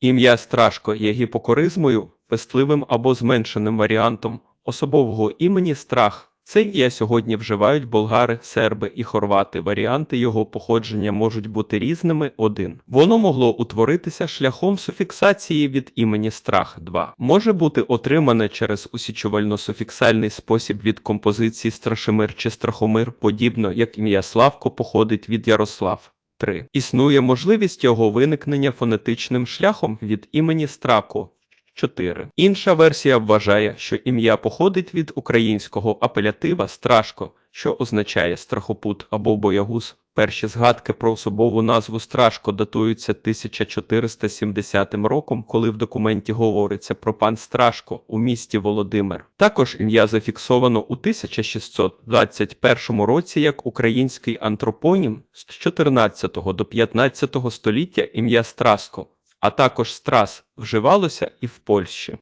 Ім'я Страшко є гіпокоризмою, пестливим або зменшеним варіантом особового імені Страх. Це ім'я сьогодні вживають болгари, серби і хорвати. Варіанти його походження можуть бути різними. 1. Воно могло утворитися шляхом суфіксації від імені Страх. 2. Може бути отримане через усічувально-суфіксальний спосіб від композиції Страшимир чи Страхомир, подібно як ім'я Славко походить від Ярослав. 3. Існує можливість його виникнення фонетичним шляхом від імені Страко. 4. Інша версія вважає, що ім'я походить від українського апелятива Страшко, що означає страхопут або боягуз. Перші згадки про особову назву Страшко датуються 1470 роком, коли в документі говориться про пан Страшко у місті Володимир. Також ім'я зафіксовано у 1621 році як український антропонім з 14 до 15 століття ім'я Страско, а також Страс вживалося і в Польщі.